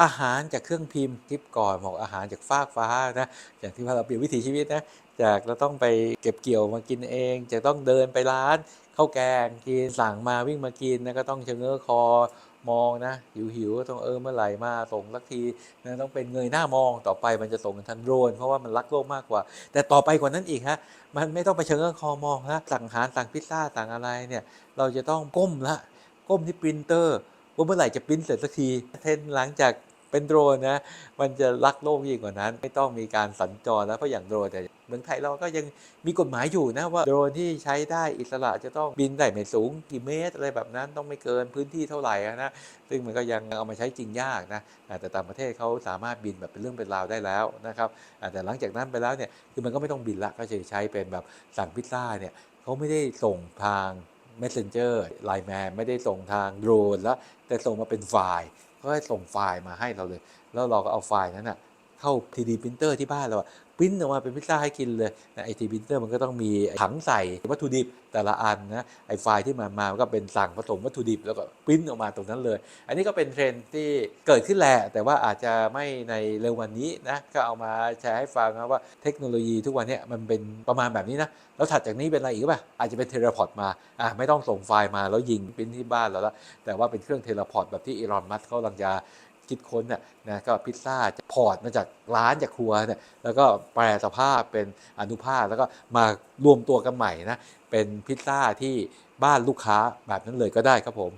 อาหารจากเครื่องพิมพ์คลิปก่อนบอกอาหารจากฟากฟ้านะอย่างที่เราเปลี่ยนวิถีชีวิตนะจากเราต้องไปเก็บเกี่ยวมากินเอง จะต้องเดินไปร้านข้าวแกงกินสั่งมาวิ่งมากินนะก็ต้องเชะเง้อคอมองนะหิวหิวต้องเออเมื่อไหร่มาส่งสักทีนะต้องเป็นเงยหน้ามองต่อไปมันจะส่งกันทันโดรนเพราะว่ามันรักโลกมากกว่า แต่ต่อไปกว่านั้นอีกฮะมันไม่ต้องไปเชิงคอมองนะสั่งอาหารสั่งพิซซ่าสั่งอะไรเนี่ยเราจะต้องก้มละก้มที่ปรินเตอร์ ว่าเมื่อไหร่จะปิ้นเสร็จสักทีเทนหลังจากเป็นโดรนนะ มันจะรักโลกยิ่งกว่านั้น ไม่ต้องมีการสัญจรแล้วเพราะอย่างโดรนแต่เมืองไทยเราก็ยังมีกฎหมายอยู่นะว่าโดรนที่ใช้ได้อิสระจะต้องบินได้ไม่สูงกี่เมตรอะไรแบบนั้นต้องไม่เกินพื้นที่เท่าไหร่นะซึ่งมันก็ยังเอามาใช้จริงยากนะแต่ต่างประเทศเขาสามารถบินแบบเป็นเรื่องเป็นราวได้แล้วนะครับแต่หลังจากนั้นไปแล้วเนี่ยคือมันก็ไม่ต้องบินละก็จะใช้เป็นแบบสั่งพิซซ่าเนี่ยเขาไม่ได้ส่งทาง Messenger ไลน์แมนไม่ได้ส่งทางโดรนแล้วแต่ส่งมาเป็นไฟล์ก็ให้ส่งไฟล์มาให้เราเลย แล้วเราก็เอาไฟล์นั้นนะ เข้า 3D printer ที่บ้านเราอะปริ้นออกมาเป็นพิซซ่าให้กินเลยไอทีพิมพ์เตอร์มันก็ต้องมีถังใส่วัตถุดิบแต่ละอันนะไอไฟล์ที่มันมาก็เป็นสั่งผสมวัตถุดิบแล้วก็ปริ้นออกมาตรงนั้นเลย อันนี้ก็เป็นเทรนด์ที่เกิดขึ้นแหละแต่ว่าอาจจะไม่ในเร็ววันนี้นะก็เอามาแชร์ให้ฟังนะว่าเทคโนโลยีทุกวันนี้มันเป็นประมาณแบบนี้นะแล้วถัดจากนี้เป็นอะไรอีกป่ะอาจจะเป็นเทเลพอร์ตมาอะไม่ต้องส่งไฟล์มาแล้วยิงปริ้นที่บ้านเราแล้วแต่ว่าเป็นเครื่องเทเลพอร์ตแบบที่อีลอนมัสก์เขากำลังจะ คิดค้นน่ยนะก็พิซซ่าจะพอร์ตมาจากร้านจากครัวเนี่ยแล้วก็แปลสภาพเป็นอนุภาคแล้วก็มารวมตัวกันใหม่นะเป็นพิซซ่าที่บ้านลูกค้าแบบนั้นเลยก็ได้ครับผม